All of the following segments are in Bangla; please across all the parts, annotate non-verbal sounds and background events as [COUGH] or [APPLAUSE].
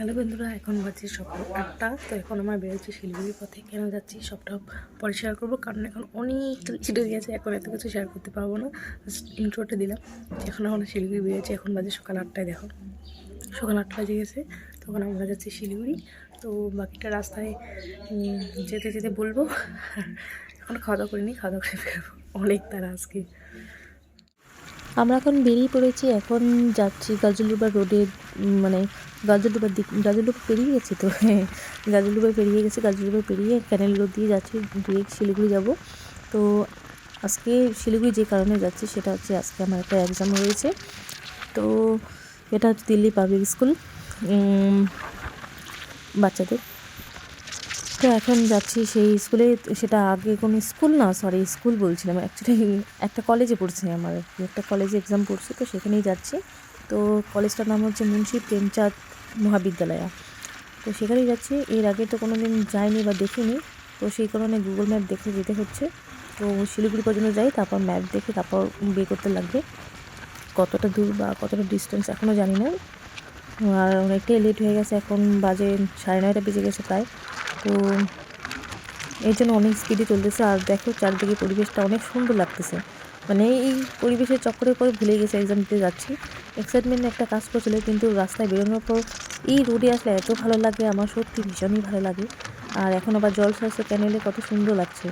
হ্যালো বন্ধুরা, এখন বাজে সকাল আটটা। তো এখন আমার বেরোচ্ছে শিলিগুড়ির পথে। কেন যাচ্ছি সবটা পরে শেয়ার করব, কারণ এখন অনেক ঢুকে গেছে। এখন এত কিছু শেয়ার করতে পারব না। ইন্ট্রোটা দিলাম। এখন আমরা শিলিগুড়ি বেরিয়েছি এখন বাজে সকাল আটটায়, দেখো। সকাল আটটা বাজে গেছে। তখন আমরা যাচ্ছি শিলিগুড়ি। তো বাকিটা রাস্তায় যেতে যেতে বলব। এখন খাওয়া দাওয়া করিনি খাওয়া দাওয়া করে বেরোবো। অনেক তারা আজকে। আমরা এখন বেরিয়ে পড়েছি, এখন যাচ্ছি গাজলডুবা রোডে মানে গাজলডুবার দিক গাজলডুবা পেরিয়ে গেছি তো হ্যাঁ গাজলডুবা পেরিয়ে গেছি গাজলডুবা পেরিয়ে ক্যানেল রোড দিয়ে যাচ্ছি ডিরেক্ট শিলিগুড়ি যাব। তো আজকে শিলিগুড়ি যে কারণে যাচ্ছি সেটা হচ্ছে আজকে আমার একটা এক্সাম রয়েছে। তো এটা হচ্ছে দিল্লি পাবলিক স্কুল বাচ্চাদের। তো এখন যাচ্ছি সেই স্কুলে, সেটা আগে কোনো স্কুল না সরি স্কুল বলছিলাম। অ্যাকচুয়ালি একটা কলেজে পড়ছে আমার। একটা কলেজে এক্সাম পড়ছে তো সেখানেই যাচ্ছি। তো কলেজটার নাম হচ্ছে মুন্সি প্রেমচাঁদ মহাবিদ্যালয়। তো সেখানেই যাচ্ছি। এর আগে তো কোনো দিন যাইনি বা দেখিনি। তো সেই কারণে গুগল ম্যাপ দেখে যেতে হচ্ছে। তো শিলিগুড়ি পর্যন্ত যাই, তারপর ম্যাপ দেখে তারপর বিয়ে করতে লাগবে। কতটা দূর বা কতটা ডিস্টেন্স এখনও জানি না। আর অনেকটাই লেট হয়ে গেছে, এখন বাজে সাড়ে নয়টা বেজে গেছে প্রায়। তো এই জন্য অনেক স্পিডে চলতেছে। আর দেখো চারদিকে পরিবেশটা অনেক সুন্দর লাগতেছে। মানে এই পরিবেশের চক্করের পরে ভুলে গেছে এক্সাম দিতে যাচ্ছি। এক্সাইটমেন্ট একটা কাজ করছিল, কিন্তু রাস্তায় বেরোনোর পর এই রোডে আসলে এত ভালো লাগে, আমার সত্যি ভীষণই ভালো লাগে। আর এখন আবার জল সরষে ক্যানেলে কত সুন্দর লাগছে।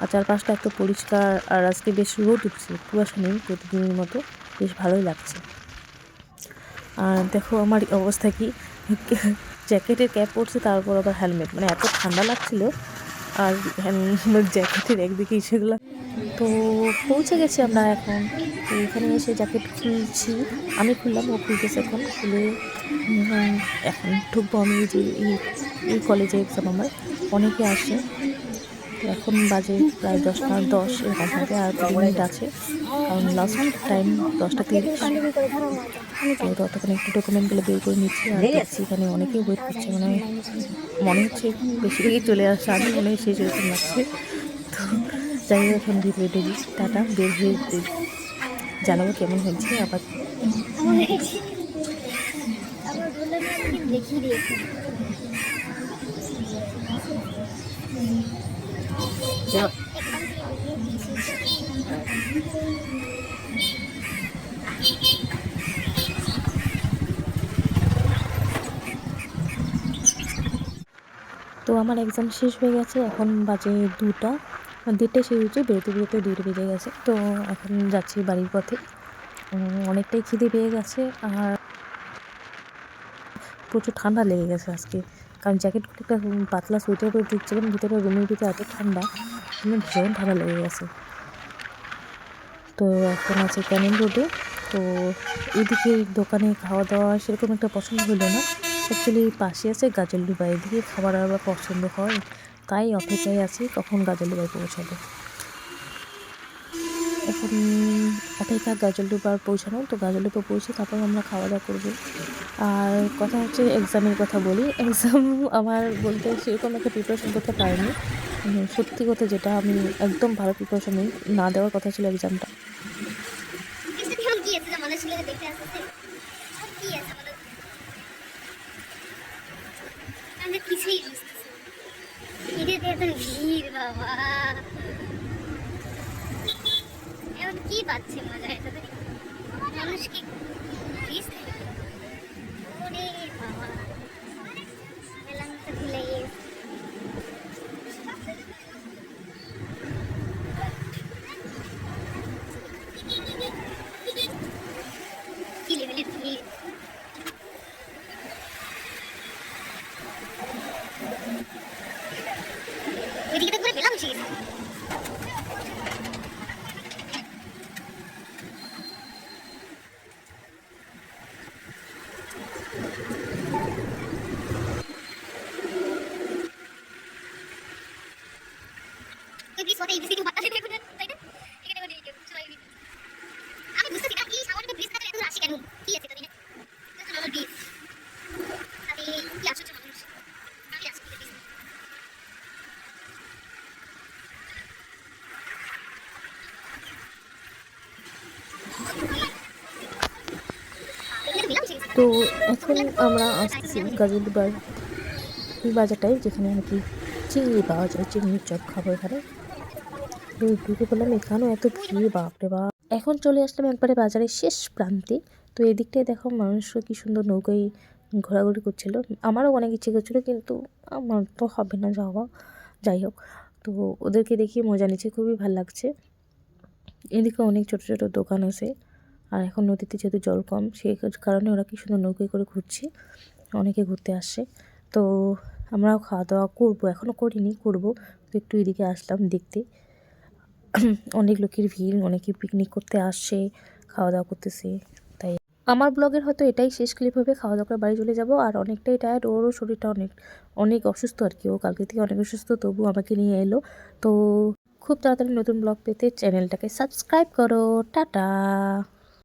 আর চারপাশটা এত পরিষ্কার, আর আজকে বেশ রোদ উঠছে, কুয়াশা নেই প্রতিদিনের মতো, বেশ ভালোই লাগছে। আর দেখো আমার অবস্থা কি? জ্যাকেটের ক্যাপ পরছে, তারপর আবার হেলমেট। মানে এত ঠান্ডা লাগছিল, আর জ্যাকেটের একদিকে সেগুলো। তো পৌঁছে গেছি আমরা এখন। এখানে এসে জ্যাকেট খুলছি। আমি খুললাম, ও খুলতেছে এখন। খুলে এখন ঢুকবো আমি যে এই- কলেজে এক্সাম আমার। অনেকে আসে। এখন বাজে প্রায় দশটা, দশ এরকম হবে আর কুড়ি মিনিট আছে। কারণ লাস্ট টাইম দশটা তিরিশ। ততক্ষণ একটু ডকুমেন্টগুলো বের করে নিচ্ছি আর দেখছি এখানে অনেকেই ওয়েট করছে মানে মনে হচ্ছে বেশিরভাগই চলে আসছে আমি মনে হয় শেষ এরকম লাগছে। তো যাই হোক এখন ভিতরে ঢুকি টাটা বের হয়ে জানাব কেমন হয়েছে আবার দেখিয়ে দিয়েছি তো আমার এক্সাম শেষ হয়ে গেছে, এখন বাজে দুটা। দেড়টায় শেষ হয়েছে, বেরোতে বেরোতে দুটো বেজে গেছে। তো এখন যাচ্ছি বাড়ির পথে। অনেকটাই খিদে পেয়ে গেছে আর প্রচুর ঠান্ডা লেগে গেছে আজকে। কারণ জ্যাকেট একটা পাতলা সোয়েটার করে ঢুকছিলাম, ভিতরে রুমের ভিতরে এত ঠান্ডা মানে ভীষণ ঠান্ডা লেগে গেছে। তো এখন আছে ক্যানিং রোডে। তো এদিকে দোকানে খাওয়া দাওয়া সেরকম একটা পছন্দ হলো না। অ্যাকচুয়ালি পাশে আছে গাজলডুবা এদিকে খাবার আবার পছন্দ হয়, তাই অপেক্ষায় আছি কখন গাজলডুবায় পৌঁছাবে। এখন অপেক্ষা গাজলডুবার পৌঁছানো, তো গাজলডুবা পৌঁছে তারপর আমরা খাওয়া দাওয়া করব। আর কথা হচ্ছে এক্সামের কথা বলি এক্সাম আমার বলতে সেরকম একটা প্রিপারেশন করতে পারিনি। সত্যি কথা যেটা আমি একদম ভালো প্রিপারেশন নিই না দেওয়ার কথা ছিল এক্সামটা কিছু কেমন কি আছে যে আমাদের ছেলেকে দেখতে আসতেছে আর কি আছে আমাদের আমরা কিছুই বুঝতেছি না। ঈদের এত ভিড় বাবা। এখন কি পাচ্ছে মজা এটাতে মানুষ কি ওরে বাবা। এলাম তো ভুলে গেছি কি লেভেলের তো এখন আমরা আসছি গাজীর বাজারটায়, যেখানে আর কি চিংড়ি পাওয়া যায়, চিংড়ির চপ খাব এখানে ঢুকে পেলাম এখানেও এত ভিড়, বাপরে বাপ। এখন চলে আসলাম একবারে বাজারের শেষ প্রান্তে। তো এদিকটায় দেখো মানুষরা কি সুন্দর নৌকায় ঘোরাঘুরি করছিল। আমারও অনেক ইচ্ছে করছিল, কিন্তু আমার তো হবে না যাওয়া। যাই হোক, তো ওদেরকে দেখিয়ে মজা নিচ্ছে, খুবই ভালো লাগছে। এদিকে অনেক ছোটো ছোটো দোকান আছে, আর এখন নদীতে যেহেতু জল কম, সেই কারণে ওরা কি সুন্দর নৌকায় করে ঘুরছে, অনেকে ঘুরতে আসে তো আমরাও খাওয়া দাওয়া করব এখনও করিনি, করব। তো একটু এদিকে আসলাম দেখতে। [CLEARS THROAT] অনেক লোকের ভিড়, অনেকে পিকনিক করতে আসছে খাওয়া দাওয়া করতেছে, তাই। আমার ব্লগের হয়তো এটাই শেষ ক্লিপ হবে খাওয়া দাওয়া করে বাড়ি চলে যাব, আর অনেকটাই টায়ার্ড ওরও শরীরটা অনেক অনেক অসুস্থ আর কি, ও কালকে থেকে অনেক অসুস্থ তবু আমাকে নিয়ে এলো। তো খুব তাড়াতাড়ি নতুন ব্লগ পেতে চ্যানেলটাকে সাবস্ক্রাইব করো, টাটা!